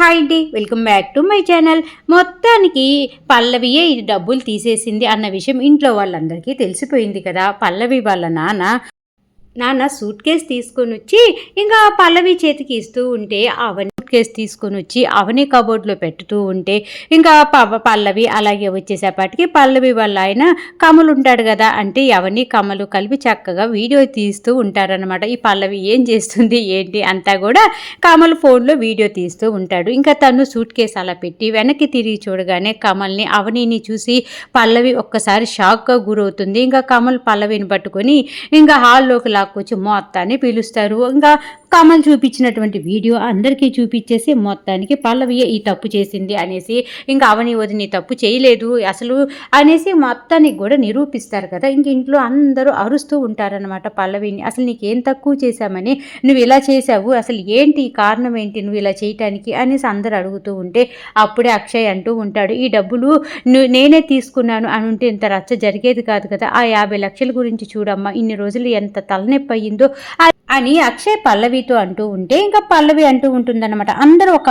Hi అండి welcome back to my channel. మొత్తానికి పల్లవియే ఇది డబ్బులు తీసేసింది అన్న విషయం ఇంట్లో వాళ్ళందరికీ తెలిసిపోయింది కదా. పల్లవి వాళ్ళ నాన్న నాన్న సూట్ కేస్ తీసుకొని వచ్చి ఇంకా పల్లవి చేతికి ఇస్తూ ఉంటే అవని సూట్ కేస్ తీసుకొని వచ్చి అవని కబోర్డ్లో పెట్టుతూ ఉంటే ఇంకా ప- పల్లవి అలాగే వచ్చేసేపాటికి పల్లవి వాళ్ళ ఆయన కమలు ఉంటాడు కదా అంటే అవని కమలు కలిపి చక్కగా వీడియో తీస్తూ ఉంటారనమాట ఈ పల్లవి ఏం చేస్తుంది ఏంటి అంతా కూడా కమల్ ఫోన్లో వీడియో తీస్తూ ఉంటాడు. ఇంకా తను సూట్ కేసు అలా పెట్టి వెనక్కి తిరిగి చూడగానే కమల్ని అవనిని చూసి పల్లవి ఒక్కసారి షాక్గా గురవుతుంది. ఇంకా కమల్ పల్లవిని పట్టుకొని ఇంకా హాల్లోకి లాక్కొచ్చి మొత్తాన్ని పిలుస్తారు. ఇంకా కమల్ చూపించినటువంటి వీడియో అందరికీ చూపించేసి మొత్తానికి పల్లవి ఈ తప్పు చేసింది అనేసి ఇంకా అవని వదిని తప్పు చేయలేదు అసలు అనేసి మొత్తానికి కూడా నిరూపిస్తారు కదా. ఇంక ఇంట్లో అందరూ అరుస్తూ ఉంటారనమాట పల్లవిని. అసలు నీకేం తక్కువ చేశామని నువ్వు ఇలా చేసావు అసలు ఏంటి ఈ కారణం ఏంటి నువ్వు ఇలా చేయటానికి అనేసి అందరు అడుగుతూ ఉంటే అప్పుడే అక్షయ్ అంటూ ఉంటాడు ఈ డబ్బులు నేనే తీసుకున్నాను అని ఉంటే ఇంత రచ్చ జరిగేది కాదు కదా. ఆ యాభై లక్షల గురించి చూడమ్మా ఇన్ని రోజులు ఎంత తలనొప్పి అయ్యిందో ఆ- అని అక్షయ్ పల్లవితో అంటూ ఉంటే ఇంకా పల్లవి అంటూ ఉంటుందన్నమాట. అందరూ ఒక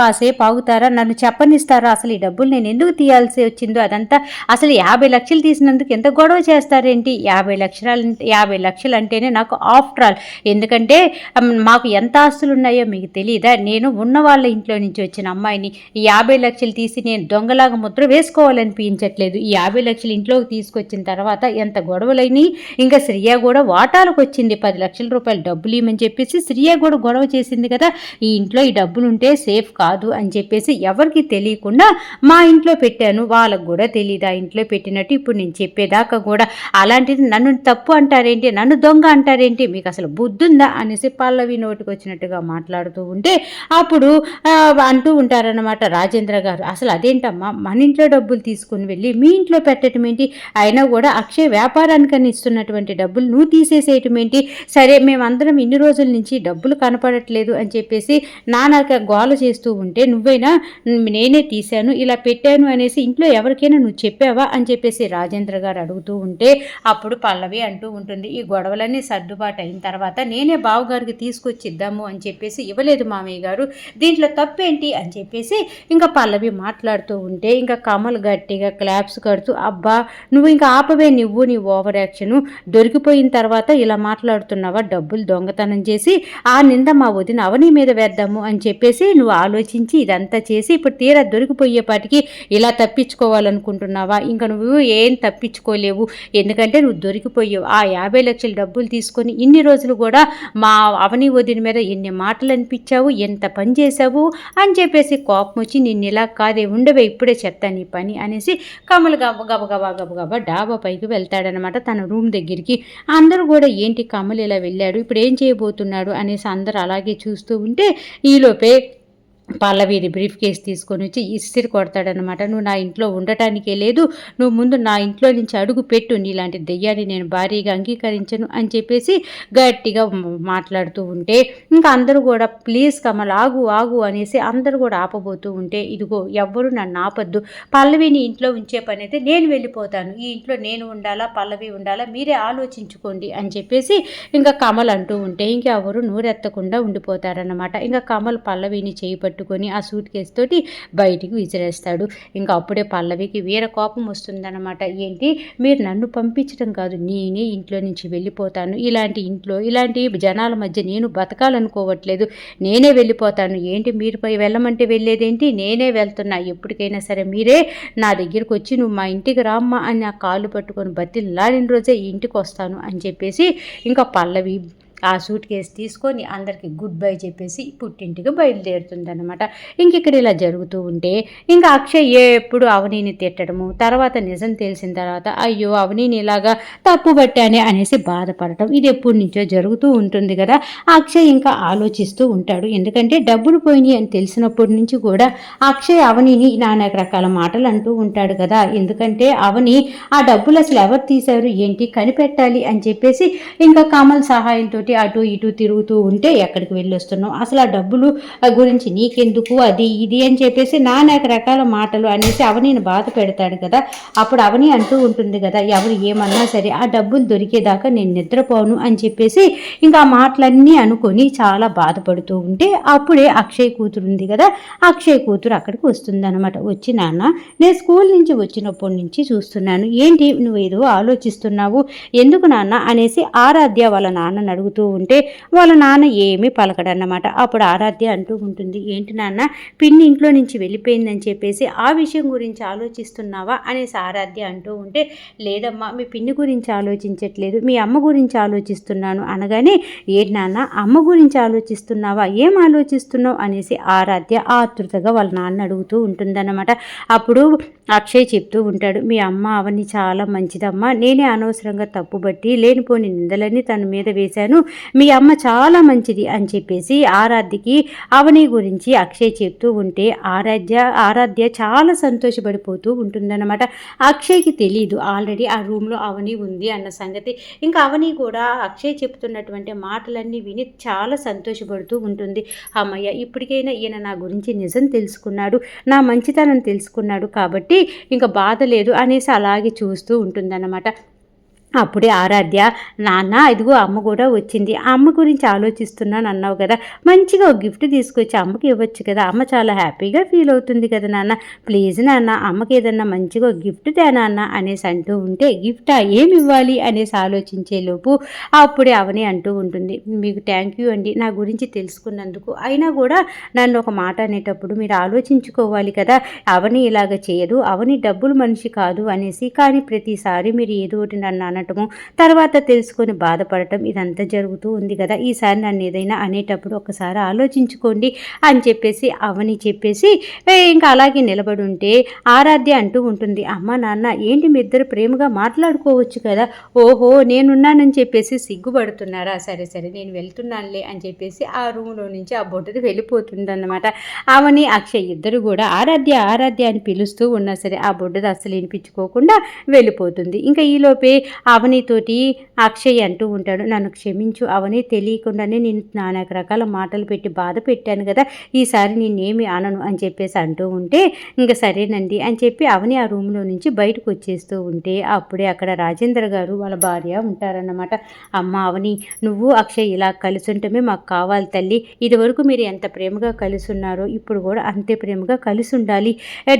ఆగుతారా నన్ను చెప్పనిస్తారా? అసలు ఈ డబ్బులు నేను ఎందుకు తీయాల్సి వచ్చిందో? అదంతా అసలు యాభై లక్షలు తీసినందుకు ఎంత గొడవ చేస్తారేంటి? యాభై లక్షలు యాభై లక్షలు అంటేనే నాకు ఆఫ్టర్ ఆల్. ఎందుకంటే మాకు ఎంత ఆస్తులు ఉన్నాయో మీకు తెలియదా నేను ఉన్న వాళ్ళ ఇంట్లో నుంచి వచ్చిన అమ్మాయిని ఈ యాభై లక్షలు తీసి నేను దొంగలాగా ముద్ర వేసుకోవాలనిపించట్లేదు. ఈ యాభై లక్షలు ఇంట్లోకి తీసుకొచ్చిన తర్వాత ఎంత గొడవలైనవి ఇంకా శ్రియ కూడా వాటాలకు వచ్చింది. పది లక్షల రూపాయలు డబ్బులు అని చెప్పేసి శ్రియ కూడా గొడవ చేసింది కదా ఈ ఇంట్లో ఈ డబ్బులు ఉంటే సేఫ్ కాదు అని చెప్పేసి ఎవరికి తెలియకుండా మా ఇంట్లో పెట్టాను వాళ్ళకు కూడా తెలియదు ఆ ఇంట్లో పెట్టినట్టు. ఇప్పుడు నేను చెప్పేదాకా కూడా అలాంటిది నన్ను తప్పు అంటారేంటి నన్ను దొంగ అంటారేంటి మీకు అసలు బుద్ధుందా అనేసి పల్లవి నోటికి వచ్చినట్టుగా మాట్లాడుతూ ఉంటే అప్పుడు అంటూ ఉంటారన్నమాట రాజేంద్ర గారు. అసలు అదేంటమ్మా మన ఇంట్లో డబ్బులు తీసుకుని వెళ్ళి మీ ఇంట్లో పెట్టడం ఏంటి? అయినా కూడా అక్షయ్ వ్యాపారానికని ఇస్తున్నటువంటి డబ్బులు నువ్వు తీసేసేయటం ఏంటి? సరే మేమందరం ఇన్ని రోజుల నుంచి డబ్బులు కనపడట్లేదు అని చెప్పేసి నాన్నక గోల చేస్తూ ఉంటే నువ్వైనా? నేనే తీశాను ఇలా పెట్టాను అనేసి ఇంట్లో ఎవరికైనా నువ్వు చెప్పావా? అని చెప్పేసి రాజేంద్ర గారు అడుగుతూ ఉంటే అప్పుడు పల్లవి అంటూ ఉంటుంది ఈ గొడవలన్నీ సర్దుబాటు అయిన తర్వాత నేనే బావగారికి తీసుకొచ్చి ఇద్దాము అని చెప్పేసి ఇవ్వలేదు మామయ్య గారు. దీంట్లో తప్పేంటి? అని చెప్పేసి ఇంకా పల్లవి మాట్లాడుతూ ఉంటే ఇంకా కమల్ గట్టిగా క్లాప్స్ కడుతూ అబ్బా నువ్వు ఇంకా ఆపవే నువ్వు నీ ఓవర్ యాక్షను. దొరికిపోయిన తర్వాత ఇలా మాట్లాడుతున్నావా? డబ్బులు దొంగతనం చేసి ఆ నింద మా వదిన అవని మీద వేద్దాము అని చెప్పేసి నువ్వు ఆలోచించి ఇదంతా చేసి ఇప్పుడు తీరా దొరికిపోయేపాటికి ఇలా తప్పించుకోవాలనుకుంటున్నావా? ఇంకా నువ్వు ఏం తప్పించుకోలేవు. ఎందుకంటే నువ్వు దొరికిపోయావు. ఆ యాభై లక్షల డబ్బులు తీసుకొని ఇన్ని రోజులు కూడా మా అవని వదిన మీద ఎన్ని మాటలు అనిపించావు ఎంత పని చేశావు అని చెప్పేసి కోపం వచ్చి నిన్ను ఇలా కాదే ఉండవే ఇప్పుడే చెప్తాను నీ పని అనేసి కమల్ గబ గబ గబ గబ గబ డాబా పైకి వెళ్తాడనమాట తన రూమ్ దగ్గరికి. అందరూ కూడా ఏంటి కమల్ ఇలా వెళ్ళాడు? ఇప్పుడు ఏం పోతున్నాడు అనేసి అందరు అలాగే చూస్తూ ఉంటే ఈలోపే పల్లవిని బ్రీఫ్ కేస్ తీసుకొని వచ్చి ఇసిరి కొడతాడనమాట నువ్వు నా ఇంట్లో ఉండటానికే లేదు నువ్వు ముందు నా ఇంట్లో నుంచి అడుగు పెట్టు నీలాంటి దెయ్యాన్ని నేను భారీగా అంగీకరించను అని చెప్పేసి గట్టిగా మాట్లాడుతూ ఉంటే ఇంకా అందరూ కూడా ప్లీజ్ కమల్ ఆగు ఆగు అనేసి అందరూ కూడా ఆపబోతూ ఉంటే ఇదిగో ఎవ్వరు నన్ను ఆపద్దు. పల్లవిని ఇంట్లో ఉంచే పని అయితే నేను వెళ్ళిపోతాను. ఈ ఇంట్లో నేను ఉండాలా పల్లవి ఉండాలా మీరే ఆలోచించుకోండి అని చెప్పేసి ఇంకా కమల్ అంటూ ఉంటే ఇంకెవరు నూరెత్తకుండా ఉండిపోతారన్నమాట. ఇంకా కమల్ పల్లవిని చేపట్టు పట్టుకొని ఆ సూట్ కేసు తోటి బయటికి విసిరేస్తాడు. ఇంకా అప్పుడే పల్లవికి వీర కోపం వస్తుందన్నమాట. ఏంటి? మీరు నన్ను పంపించడం కాదు నేనే ఇంట్లో నుంచి వెళ్ళిపోతాను. ఇలాంటి ఇంట్లో ఇలాంటి జనాల మధ్య నేను బతకాలనుకోవట్లేదు. నేనే వెళ్ళిపోతాను. ఏంటి? మీరు పై వెళ్ళమంటే వెళ్ళేదేంటి? నేనే వెళ్తున్నా. ఎప్పటికైనా సరే మీరే నా దగ్గరికి వచ్చి నువ్వు మా ఇంటికి రామ్మా అని నా కాళ్ళు పట్టుకొని బతిలాడిన రోజే ఇంటికి వస్తాను అని చెప్పేసి ఇంకా పల్లవి ఆ సూట్ కేసు తీసుకొని అందరికి గుడ్ బై చెప్పేసి పుట్టింటికి బయలుదేరుతుందన్నమాట. ఇంక ఇక్కడ ఇలా జరుగుతూ ఉంటే ఇంకా అక్షయ్ ఎప్పుడు అవనీని తిట్టడము తర్వాత నిజం తెలిసిన తర్వాత అయ్యో అవనీని ఇలాగా తప్పు పట్టానే అనేసి బాధపడటం ఇది ఎప్పటి నుంచో జరుగుతూ ఉంటుంది కదా. అక్షయ్ ఇంకా ఆలోచిస్తూ ఉంటాడు. ఎందుకంటే డబ్బులు పోయినాయి అని తెలిసినప్పటి నుంచి కూడా అక్షయ్ అవనిని నానా రకాల మాటలు అంటూ ఉంటాడు కదా. ఎందుకంటే అవని ఆ డబ్బులు అసలు ఎవరు తీశారు ఏంటి కనిపెట్టాలి అని చెప్పేసి ఇంకా కమల్ సహాయంతో పెట్టి అటు ఇటు తిరుగుతూ ఉంటే ఎక్కడికి వెళ్ళొస్తున్నావు? అసలు ఆ డబ్బులు గురించి నీకెందుకు? అది ఇది అని చెప్పేసి నానాక రకాల మాటలు అనేసి అవనీని బాధ పెడతాడు కదా. అప్పుడు అవని అంటూ ఉంటుంది కదా ఎవరు ఏమన్నా సరే ఆ డబ్బులు దొరికేదాకా నేను నిద్రపోను అని చెప్పేసి ఇంకా ఆ మాటలన్నీ అనుకొని చాలా బాధపడుతూ ఉంటే అప్పుడే అక్షయ్ కూతురు ఉంది కదా అక్షయ్ కూతురు అక్కడికి వస్తుంది అనమాట వచ్చి నాన్న నేను స్కూల్ నుంచి వచ్చినప్పటి నుంచి చూస్తున్నాను. ఏంటి నువ్వు ఏదో ఆలోచిస్తున్నావు? ఎందుకు నాన్న? అనేసి ఆరాధ్య వాళ్ళ నాన్నని అడుగుతూ ఉంటే వాళ్ళ నాన్న ఏమీ పలకడన్నమాట. అప్పుడు ఆరాధ్య అంటూ ఉంటుంది ఏంటి నాన్న పిన్ని ఇంట్లో నుంచి వెళ్ళిపోయిందని చెప్పేసి ఆ విషయం గురించి ఆలోచిస్తున్నావా? అనేసి ఆరాధ్య అంటూ ఉంటే లేదమ్మా మీ పిన్ని గురించి ఆలోచించట్లేదు మీ అమ్మ గురించి ఆలోచిస్తున్నాను అనగానే ఏంటి నాన్న అమ్మ గురించి ఆలోచిస్తున్నావా? ఏం ఆలోచిస్తున్నావు? అనేసి ఆరాధ్య ఆతృతగా వాళ్ళ నాన్న అడుగుతూ ఉంటుందన్నమాట. అప్పుడు అక్షయ్ చెప్తూ ఉంటాడు మీ అమ్మ అవన్నీ చాలా మంచిదమ్మా నేనే అనవసరంగా తప్పుబట్టి లేనిపోని నిందలన్నీ తన మీద వేశాను మీ అమ్మ చాలా మంచిది అని చెప్పేసి ఆరాధ్యకి అవని గురించి అక్షయ్ చెప్తూ ఉంటే ఆరాధ్య ఆరాధ్య చాలా సంతోషపడిపోతూ ఉంటుందన్నమాట. అక్షయ్కి తెలియదు ఆల్రెడీ ఆ రూమ్లో అవని ఉంది అన్న సంగతి. ఇంకా అవని కూడా అక్షయ్ చెప్తున్నటువంటి మాటలన్నీ విని చాలా సంతోషపడుతూ ఉంటుంది. అమ్మయ్య ఇప్పటికైనా ఈయన నా గురించి నిజం తెలుసుకున్నాడు నా మంచితనం తెలుసుకున్నాడు కాబట్టి ఇంకా బాధ లేదు అనేసి అలాగే చూస్తూ ఉంటుందన్నమాట. అప్పుడే ఆరాధ్య నాన్న ఇదిగో అమ్మ కూడా వచ్చింది. ఆ అమ్మ గురించి ఆలోచిస్తున్నాను అన్నావు కదా. మంచిగా ఒక గిఫ్ట్ తీసుకొచ్చి అమ్మకి ఇవ్వచ్చు కదా. అమ్మ చాలా హ్యాపీగా ఫీల్ అవుతుంది కదా నాన్న. ప్లీజ్ నాన్న అమ్మకి ఏదన్నా మంచిగా ఒక గిఫ్ట్ తే నాన్న అనేసి అంటూ ఉంటే గిఫ్టా? ఏమి ఇవ్వాలి? అనేసి ఆలోచించేలోపు అప్పుడే అవని అంటూ ఉంటుంది. మీకు థ్యాంక్ యూ అండి. నా గురించి తెలుసుకున్నందుకు. అయినా కూడా నన్ను ఒక మాట అనేటప్పుడు మీరు ఆలోచించుకోవాలి కదా. అవని ఇలాగ చేయదు. అవని డబ్బులు మనిషి కాదు అనేసి. కానీ ప్రతిసారి మీరు ఏదో ఒకటి నన్ను అనటము తర్వాత తెలుసుకొని బాధపడటం ఇదంతా జరుగుతూ ఉంది కదా. ఈసారి నన్ను ఏదైనా అనేటప్పుడు ఒకసారి ఆలోచించుకోండి అని చెప్పేసి అవని చెప్పేసి ఇంకా అలాగే నిలబడి ఉంటే ఆరాధ్య అంటూ ఉంటుంది. అమ్మ నాన్న ఏంటి మీ ఇద్దరు ప్రేమగా మాట్లాడుకోవచ్చు కదా? ఓహో నేనున్నానని చెప్పేసి సిగ్గుపడుతున్నారా? సరే సరే నేను వెళ్తున్నానులే అని చెప్పేసి ఆ రూమ్లో నుంచి ఆ బొడ్డది వెళ్ళిపోతుందన్నమాట. అవని అక్షయ్ ఇద్దరు కూడా ఆరాధ్య ఆరాధ్య అని పిలుస్తూ ఉన్నా సరే ఆ బొడ్డది అస్సలు వినిపించుకోకుండా వెళ్ళిపోతుంది. ఇంకా ఈలోపే అవనితోటి అక్షయ్ అంటూ ఉంటాడు. నన్ను క్షమించు అవని తెలియకుండానే నేను నానా రకాల మాటలు పెట్టి బాధ పెట్టాను కదా ఈసారి నేనేమి అనను అని చెప్పేసి అంటూ ఉంటే ఇంకా సరేనండి అని చెప్పి అవని ఆ రూమ్లో నుంచి బయటకు వచ్చేస్తూ ఉంటే అప్పుడే అక్కడ రాజేంద్ర గారు వాళ్ళ భార్య ఉంటారన్నమాట. అమ్మ అవని నువ్వు అక్షయ్ ఇలా కలిసి ఉంటమే మాకు కావాలి తల్లి. ఇదివరకు మీరు ఎంత ప్రేమగా కలిసి ఉన్నారో ఇప్పుడు కూడా అంతే ప్రేమగా కలిసి ఉండాలి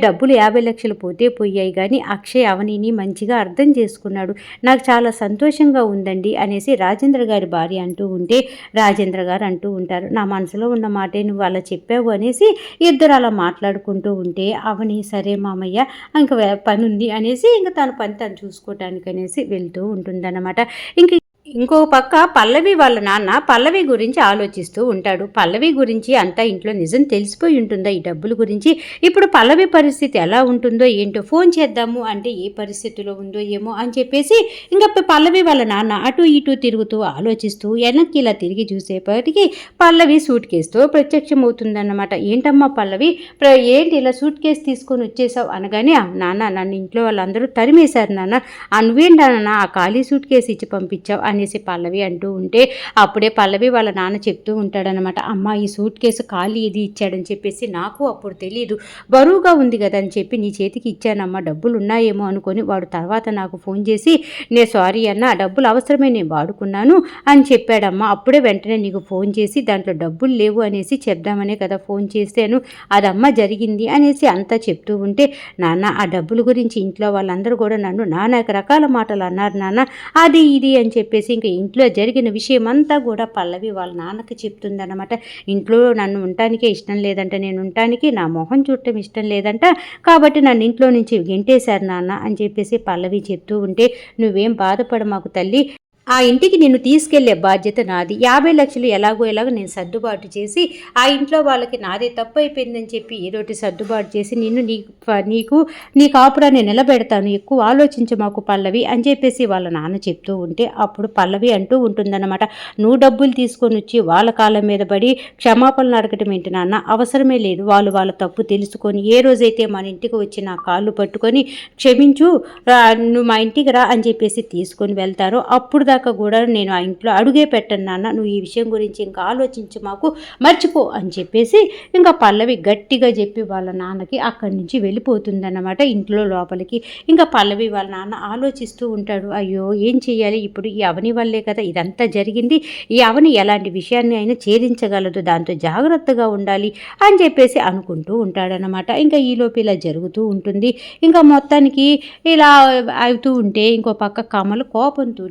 డబ్బులు యాభై లక్షలు పోతే పోయాయి కానీ అక్షయ్ అవనిని మంచిగా అర్థం చేసుకున్నాడు. నాకు చాలా సంతోషంగా ఉందండి అనేసి రాజేంద్ర గారి భార్య అంటూ ఉంటే రాజేంద్ర గారు అంటూ ఉంటారు. నా మనసులో ఉన్న మాటే నువ్వు అలా చెప్పావు అనేసి ఇద్దరు అలా మాట్లాడుకుంటూ ఉంటే అవని సరే మామయ్య ఇంకా పని ఉంది అనేసి ఇంకా తన పని తను చూసుకోవటానికి అనేసి వెళ్తూ ఉంటుందన్నమాట. ఇంక ఇంకో పక్క పల్లవి వాళ్ళ నాన్న పల్లవి గురించి ఆలోచిస్తూ ఉంటాడు. పల్లవి గురించి అంతా ఇంట్లో నిజం తెలిసిపోయి ఉంటుందా? ఈ డబ్బుల గురించి ఇప్పుడు పల్లవి పరిస్థితి ఎలా ఉంటుందో ఏంటో ఫోన్ చేద్దాము అంటే ఏ పరిస్థితిలో ఉందో ఏమో అని చెప్పేసి ఇంకా పల్లవి వాళ్ళ నాన్న అటు ఇటు తిరుగుతూ ఆలోచిస్తూ వెనక్కి ఇలా తిరిగి చూసేపటికి పల్లవి సూట్ కేసుతో ప్రత్యక్షమవుతుందన్నమాట. ఏంటమ్మా పల్లవి ప్ర- ఏంటి ఇలా సూట్ కేసు తీసుకొని వచ్చేసావు? అనగానే "ఆ, నాన్న నన్ను ఇంట్లో వాళ్ళందరూ తరిమేశారు నాన్న. "ఆ, నాన్న ఆ ఖాళీ సూట్ కేసు ఇచ్చి పంపించావు? అని అనేసి పల్లవి అంటూ ఉంటే అప్పుడే పల్లవి వాళ్ళ నాన్న చెప్తూ ఉంటాడనమాట అమ్మ ఈ సూట్ కేసు ఖాళీ ఇది ఇచ్చాడని చెప్పేసి నాకు అప్పుడు తెలియదు బరువుగా ఉంది కదా అని చెప్పి నీ చేతికి ఇచ్చానమ్మా డబ్బులు ఉన్నాయేమో అనుకొని వాడు తర్వాత నాకు ఫోన్ చేసి నే సారీ అన్న డబ్బులు అవసరమే నేను వాడుకున్నాను అని చెప్పాడమ్మా. అప్పుడే వెంటనే నీకు ఫోన్ చేసి దాంట్లో డబ్బులు లేవు అనేసి చెప్దామనే కదా ఫోన్ చేశాను. అదమ్మ జరిగింది అనేసి అంతా చెప్తూ ఉంటే నాన్న ఆ డబ్బుల గురించి ఇంట్లో వాళ్ళందరూ కూడా నన్ను నానా రకాల మాటలు అన్నారు నాన్న అది ఇది అని చెప్పేసి ఇంకా ఇంట్లో జరిగిన విషయం అంతా కూడా పల్లవి వాళ్ళ నాన్నకి చెప్తుందన్నమాట. ఇంట్లో నన్ను ఉండటానికే ఇష్టం లేదంట నేను ఉండటానికి నా మొహం చూడటం ఇష్టం లేదంట కాబట్టి నన్ను ఇంట్లో నుంచి గెంటేశారు నాన్న అని చెప్పేసి పల్లవి చెప్తూ ఉంటే నువ్వేం బాధపడ మాకు తల్లి ఆ ఇంటికి నిన్ను తీసుకెళ్ళే బాధ్యత నాది. యాభై లక్షలు ఎలాగో ఎలాగో నేను సర్దుబాటు చేసి ఆ ఇంట్లో వాళ్ళకి నాదే తప్పు అయిపోయిందని చెప్పి ఏదోటి సర్దుబాటు చేసి నిన్ను నీ నీకు నీ కాపురాన్ని నిలబెడతాను ఎక్కువ ఆలోచించ మాకు పల్లవి అని చెప్పేసి వాళ్ళ నాన్న చెప్తూ ఉంటే అప్పుడు పల్లవి అంటూ ఉంటుందన్నమాట. నువ్వు డబ్బులు తీసుకొని వచ్చి వాళ్ళ కాళ్ళ మీద పడి క్షమాపణలు అడగటం ఏంటి నాన్న? అవసరమే లేదు. వాళ్ళు వాళ్ళ తప్పు తెలుసుకొని ఏ రోజైతే మన ఇంటికి వచ్చి నా కాళ్ళు పట్టుకొని క్షమించు నువ్వు మా ఇంటికి రా అని చెప్పేసి తీసుకొని వెళ్తారో. అప్పుడు దాకా వచ్చాక కూడా నేను ఆ ఇంట్లో అడుగే పెట్టను నాన్న. నువ్వు ఈ విషయం గురించి ఇంకా ఆలోచించి మాకు. మర్చిపో అని చెప్పేసి ఇంకా పల్లవి గట్టిగా చెప్పి వాళ్ళ నాన్నకి అక్కడి నుంచి వెళ్ళిపోతుందన్నమాట ఇంట్లో లోపలికి. ఇంకా పల్లవి వాళ్ళ నాన్న ఆలోచిస్తూ ఉంటాడు. అయ్యో ఏం చేయాలి ఇప్పుడు ఈ అవని వల్లే కదా ఇదంతా జరిగింది. ఈ అవని ఎలాంటి విషయాన్ని అయినా ఛేదించగలదు. దాంతో జాగ్రత్తగా ఉండాలి అని చెప్పేసి అనుకుంటూ ఉంటాడనమాట ఇంకా ఈలోపు ఇలా జరుగుతూ ఉంటుంది. ఇంకా మొత్తానికి ఇలా అవుతూ ఉంటే ఇంకో పక్క కమలు కోపంతో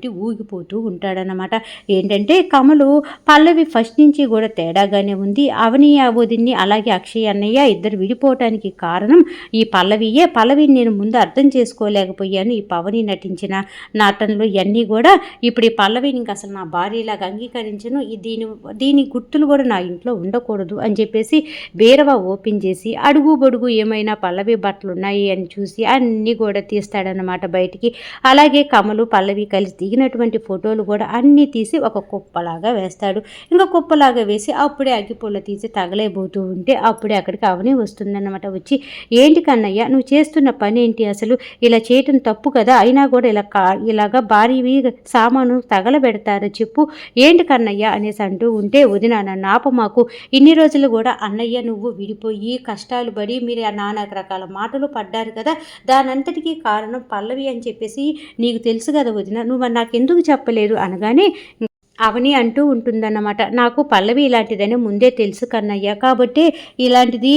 పోతూ ఉంటాడనమాట ఏంటంటే కమలు పల్లవి ఫస్ట్ నుంచి కూడా తేడాగానే ఉంది. అవని వదిన్ని అలాగే అక్షయ్ అన్నయ్య ఇద్దరు విడిపోవటానికి కారణం ఈ పల్లవియే. పల్లవిని నేను ముందు అర్థం చేసుకోలేకపోయాను. ఈ పవని నటించిన నటనలు ఇవన్నీ కూడా ఇప్పుడు ఈ పల్లవిని ఇంక అసలు నా భార్యలాగా అంగీకరించను. ఈ దీని దీని గుర్తులు కూడా నా ఇంట్లో ఉండకూడదు అని చెప్పేసి బీరవ ఓపెన్ చేసి అడుగు బొడుగు ఏమైనా పల్లవి బట్టలు ఉన్నాయి అని చూసి అన్నీ కూడా తీస్తాడనమాట బయటికి. అలాగే కమలు పల్లవి కలిసి దిగినటువంటి ఫోటోలు కూడా అన్నీ తీసి ఒక కుప్పలాగా వేస్తాడు. ఇంకా కుప్పలాగా వేసి అప్పుడే అగ్గిపుల్ల తీసి తగలైపోతూ ఉంటే అప్పుడే అక్కడికి అవని వస్తుందన్నమాట వచ్చి ఏంటి కన్నయ్య నువ్వు చేస్తున్న పని ఏంటి అసలు? ఇలా చేయటం తప్పు కదా అయినా కూడా ఇలా కా ఇలాగా భారీవి సామాను తగలబెడతారు చెప్పు. ఏంటి కన్నయ్య? అనేసి అంటూ ఉంటే వదిన నన్ను ఆప మాకు ఇన్ని రోజులు కూడా అన్నయ్య నువ్వు విడిపోయి కష్టాలు పడి మీరు నానా రకాల మాటలు పడ్డారు కదా దానంతటికీ కారణం పల్లవి అని చెప్పేసి నీకు తెలుసు కదా వదిన. నువ్వు నాకు ఎందుకు చెప్పలేదు అనగానే అవని అంటూ ఉంటుందన్నమాట. నాకు పల్లవి ఇలాంటిదని ముందే తెలుసు కన్నయ్య. కాబట్టి ఇలాంటిది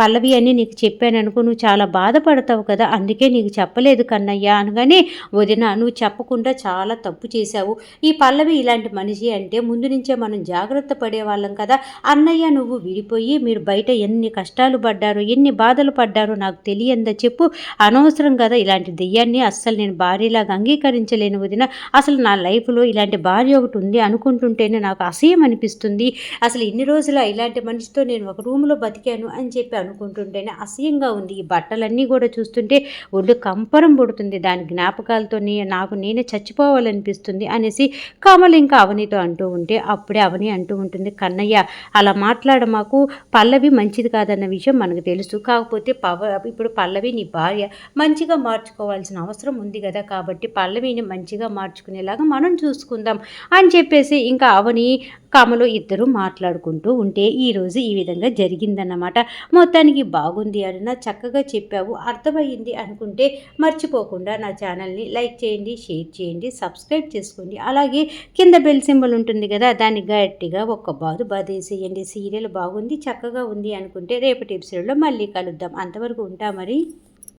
పల్లవి అని నీకు చెప్పాను అనుకో నువ్వు చాలా బాధపడతావు కదా. అందుకే నీకు చెప్పలేదు కన్నయ్య అనగానే వదిన నువ్వు చెప్పకుండా చాలా తప్పు చేశావు. ఈ పల్లవి ఇలాంటి మనిషి అంటే ముందు నుంచే మనం జాగ్రత్త పడేవాళ్ళం కదా. అన్నయ్య నువ్వు విడిపోయి మీరు బయట ఎన్ని కష్టాలు పడ్డారో ఎన్ని బాధలు పడ్డారో నాకు తెలియందా చెప్పు. అనవసరం కదా ఇలాంటి దెయ్యాన్ని అస్సలు నేను భార్యలాగా అంగీకరించలేను వదిన. అసలు నా లైఫ్లో ఇలాంటి భార్య ఒకటి ఉంది అనుకుంటుంటేనే నాకు అసహ్యం అనిపిస్తుంది. అసలు ఇన్ని రోజులు ఇలాంటి మనిషితో నేను ఒక రూమ్లో బతికాను అని చెప్పి అనుకుంటుంటేనే అసహ్యంగా ఉంది. ఈ బట్టలన్నీ కూడా చూస్తుంటే ఒళ్ళు కంపరం పుడుతుంది. దాని జ్ఞాపకాలతో నాకు నేనే చచ్చిపోవాలనిపిస్తుంది అనేసి కమల్ ఇంకా అవనితో అంటూ ఉంటే అప్పుడే అవని అంటూ ఉంటుంది కన్నయ్య అలా మాట్లాడ మాకు పల్లవి మంచిది కాదన్న విషయం మనకు తెలుసు. కాకపోతే పవ ఇప్పుడు పల్లవి నీ భార్య మంచిగా మార్చుకోవాల్సిన అవసరం ఉంది కదా. కాబట్టి పల్లవిని మంచిగా మార్చుకునేలాగా మనం చూసుకుందాం అని చెప్పేసి ఇంకా అవని కమలు ఇద్దరు మాట్లాడుకుంటూ ఉంటే ఈరోజు ఈ విధంగా జరిగిందన్నమాట. మొత్తానికి బాగుంది అరుణ చక్కగా చెప్పావు అర్థమయ్యింది అనుకుంటే మర్చిపోకుండా నా ఛానల్ని లైక్ చేయండి షేర్ చేయండి సబ్స్క్రైబ్ చేసుకోండి. అలాగే కింద బెల్ సింబల్ ఉంటుంది కదా దాన్ని గట్టిగా ఒక్క బాదు బాధేసేయండి సీరియల్ బాగుంది చక్కగా ఉంది అనుకుంటే రేపటి ఎపిసోడ్లో మళ్ళీ కలుద్దాం. అంతవరకు ఉంటా మరి.